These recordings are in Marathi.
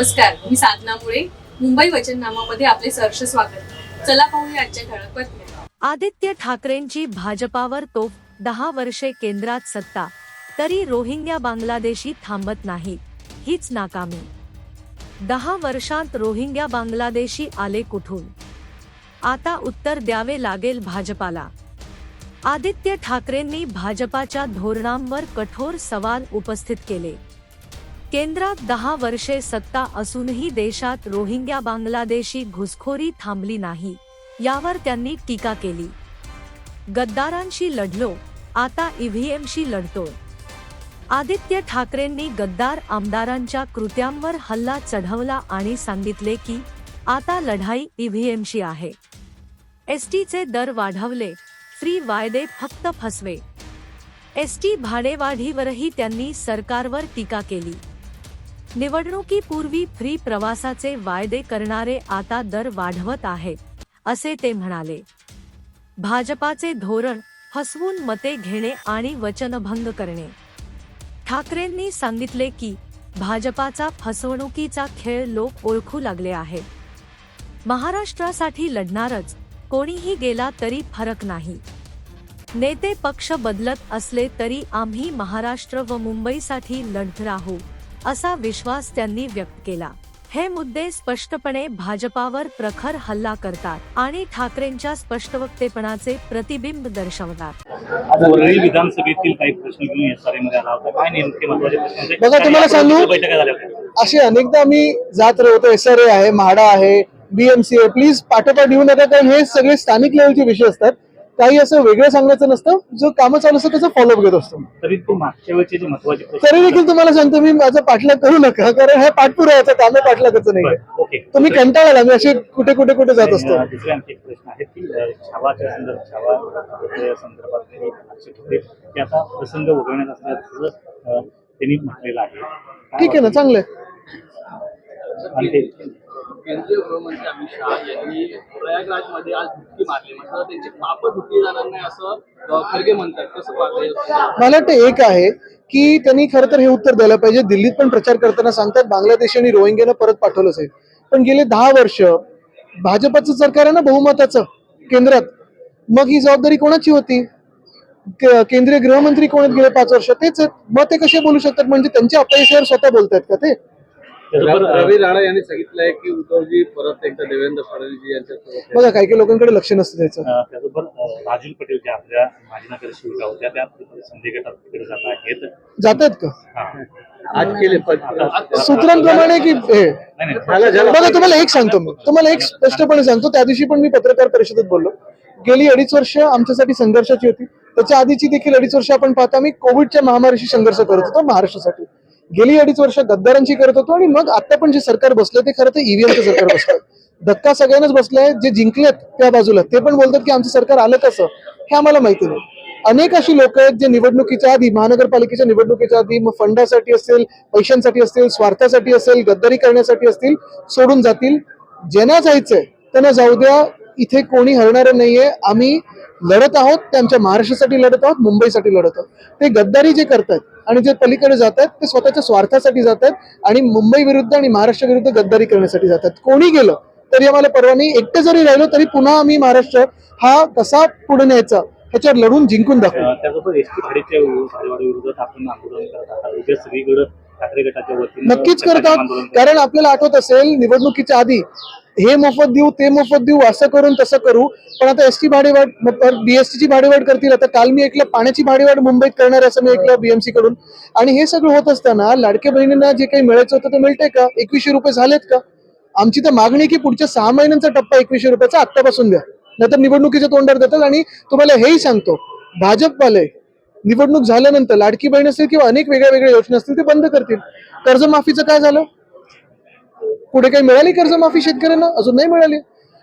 नमस्कार मी साधना मुळे. मुंबई वचननामामध्ये आपले सहर्ष स्वागत. चला पाहूया आजच्या ठळक बातम्या. आदित्य ठाकरेंची भाजपावर तोफ दहा वर्षे केंद्रात सत्ता. तरी रोहिंग्या बांगलादेशी थांबत नाही हीच नाकामी. दहा वर्षांत रोहिंग्या बांगलादेशी आले कुठून? आता उत्तर द्यावे लागेल भाजपाला. आदित्य ठाकरेंनी भाजपाच्या धोरणांवर कठोर सवाल उपस्थित केले. केंद्रात दहा वर्षे सत्ता असूनही देशात रोहिंग्या बांगलादेशी घुसखोरी थांबली नाही. यावर त्यांनी टीका केली. गद्दारांशी लढलो आता ईव्हीएमशी लढतो आदित्य ठाकरेंनी गद्दार आमदारांच्या कृत्यांवर हल्ला चढवला आणि सांगितले की आता लढाई ईव्हीएमशी आहे. एसटीचे दर वाढवले फ्री वायदे फक्त फसवे. एसटी भाडेवाढीवरही त्यांनी सरकारवर टीका केली. निवडणुकीपूर्वी फ्री प्रवासाचे वायदे करणारे आता दर वाढवत आहेत असे ते म्हणाले. भाजपाचे धोरण फसवून मते घेणे आणि वचनभंग करणे. ठाकरेंनी सांगितले की भाजपाचा फसवणुकीचा खेळ लोक ओळखू लागले आहेत. महाराष्ट्रासाठी लढणारच कोणीही गेला तरी फरक नाही. नेते पक्ष बदलत असले तरी आम्ही महाराष्ट्र व मुंबईसाठी लढत राहू. असा विश्वास त्यांनी व्यक्त केला. हे मुद्दे स्पष्टपणे भाजपावर प्रखर हल्ला करतात आणि ठाकरेंच्या स्पष्टवक्तेपणाचे प्रतिबिंब दर्शवतात. वरळी विधानसभेतील काही प्रश्न घेऊन एस आरमध्ये आला होता. काय नेमके महत्त्वाचे प्रश्न होते? बघा, तुम्हाला सांगू? बैठका झाल्या होत्या असे अनेकदा आम्ही जात राहतो एस आर ए आहे म्हाडा आहे बीएमसी आहे. प्लीज पाठोपाठ येऊ नका कारण हे सगळे स्थानिक लेवलचे विषय असतात. काही असं वेगळं सांगायचं नसतं. जो कामं चालू असतं त्याचा फॉलोअप घेत असतो. तरी तू मागच्या वेळचे जे महत्त्वाचे प्रश्न तरी देखील तुम्हाला सांगतो मी माझा पाठलाग करू नका कारण हे पाठपुरावाचं काम आहे पाठलागाचं नाही. बरं, ओके. तुम्ही कंटाळाला मी असे कुठे कुठे कुठे जात असतो. आणि, अं, दुसरे आणखी एक प्रश्न आहे की अं, छावाच्या संदर्भात छावा या संदर्भात काही आक्षेप होते की आता प्रसंग वगळण्यात असल्याचं अं, त्यांनी म्हटलेलं आहे. काय ठीक आहे ना चांगलं आहे. वाटतं? आणि ते केंद्रीय गृहमंत्री अमित शहा यांनी प्रयागराजमध्ये आज धुकी मारली. मात्र त्यांची पाप धुतली जाणार नाही असं खरगे म्हणतात. कसं पाहता मला वाटतं एक आहे की त्यांनी खरं तर हे उत्तर द्यायला पाहिजे. दिल्लीत पण प्रचार करताना सांगतात बांगलादेश आणि रोहिंग्यानं परत पाठवलं असेल पण गेले दहा वर्ष भाजपचं सरकार आहे ना बहुमताचं केंद्रात. मग ही जबाबदारी कोणाची होती? केंद्रीय गृहमंत्री कोण गेले पाच वर्ष? तेच मग ते कसे बोलू शकतात? म्हणजे त्यांच्या अपयशावर स्वतः बोलतात का ते? रवी राणा यांनी सांगितलंय की उद्धवजी परत एकदा देवेंद्र फडणवीस यांच्यासोबत बघा काही काही लोकांकडे लक्ष नसतं त्याचं. त्याचबरोबर अं, राजूल पटेल ज्या आपल्या माजी नगर शिवका होत्या त्या संधी गटात तिकडे जात आहेत. जातात का? हा. आज केले सूत्रांप्रमाणे की हे नाही नाही बघा तुम्हाला एक सांगतो मी. तुम्हाला एक स्पष्टपणे सांगतो. त्या दिवशी पण मी पत्रकार परिषदेत बोललो. गेली अडीच वर्ष आमच्यासाठी संघर्षाची होती. त्याच्या आधीची देखील अडीच वर्ष आपण पाहता मी कोविडच्या महामारीशी संघर्ष करत होतो महाराष्ट्रासाठी. गेली अडीच वर्ष गद्दारांची करत होतो आणि मग आता पण जे सरकार बसलं ते खरं तर ईव्हीएमचं सरकार बसलं धक्का सगळ्यांनाच बसलाय जे जिंकलेत त्या बाजूला ते पण बोलतात की आमचं सरकार आलं कसं? हे आम्हाला माहिती नाही. अनेक अशी लोक आहेत जे निवडणुकीच्या आधी महानगरपालिकेच्या निवडणुकीच्या आधी मग फंडासाठी असेल पैशांसाठी असतील स्वार्थासाठी असेल गद्दारी करण्यासाठी असतील सोडून जातील. ज्यांना जायचंय त्यांना जाऊ द्या इथे कोणी हरणार नाहीये. आम्ही लढत आहोत ते आमच्या महाराष्ट्रासाठी लढत आहोत मुंबईसाठी लढत आहोत. ते गद्दारी जे करतात आणि जे पलीकडे जात आहेत ते स्वतःच्या स्वार्थासाठी जात आहेत आणि मुंबई विरुद्ध आणि महाराष्ट्र विरुद्ध गद्दारी करण्यासाठी जातात कोणी गेलं तरी आम्हाला परवा नाही एकटे जरी राहिलो तरी पुन्हा आम्ही महाराष्ट्र हा कसा पुढे न्यायचा ह्याच्यावर लढून जिंकून दाखवू. अं, त्याचबरोबर एस टी भाडेच्या भाडेवाढी विरोधात आपण आंदोलन करत आहात उद्या सगळीकडे ठाकरे गटाच्या वतीनं नक्कीच करत आंदोलन आहोत करत कारण आपल्याला आठवत असेल निवडणुकीच्या आधी हे मोफत देऊ ते मोफत देऊ असं करून तसं करू. पण आता एसटी भाडेवाढ बीएसटीची भाडेवाढ करतील आता. काल मी ऐकलं पाण्याची भाडेवाढ मुंबईत करणार असं मी ऐकलं बीएमसी कडून. आणि हे सगळं होत असताना लाडक्या बहिणींना जे काही मिळायचं होतं ते मिळतंय का? एकवीसशे रुपये झालेत का? आमची तर मागणी की पुढच्या सहा महिन्यांचा टप्पा एकवीसशे रुपयाचा आत्तापासून द्या. नाहीतर निवडणुकीच्या तोंडावर देतात आणि तुम्हाला हेही सांगतो भाजपवाले निवडणूक झाल्यानंतर लाडकी बहीण असेल किंवा अनेक वेगळ्या वेगळ्या योजना असतील ते बंद करतील. कर्जमाफीचं काय झालं? पुढे काही मिळाली कर्जमाफी शेतकऱ्यांना? अजून नाही मिळाली.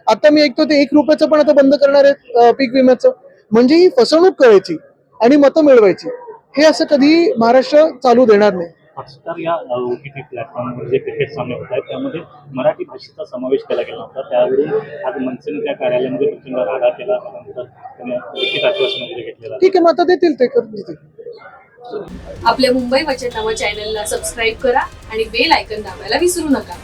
आता मी ऐकतो ते एक रुपयाचं पण आता बंद करणार आहेत अं, पीक विम्याचं. म्हणजे ही फसवणूक करायची आणि मतं मिळवायची. हे असं कधी महाराष्ट्र चालू देणार नाही. हॉटस्टार या ओटीटी प्लॅटफॉर्मवर जे क्रिकेट सामने होत आहेत त्यामध्ये मराठी भाषेचा समावेश केला गेला होता. त्यावरून आज मनसेने त्या कार्यालयामध्ये प्रचंड राडा केला. त्यानंतर त्यांनी लिखित आश्वासन वगैरे घेतलेलं ठीक आहे मग आता देतील ते करून देतील. आपल्या मुंबई वचननामा चॅनलला सबस्क्राईब करा आणि बेल आयकन दाबायला विसरू नका.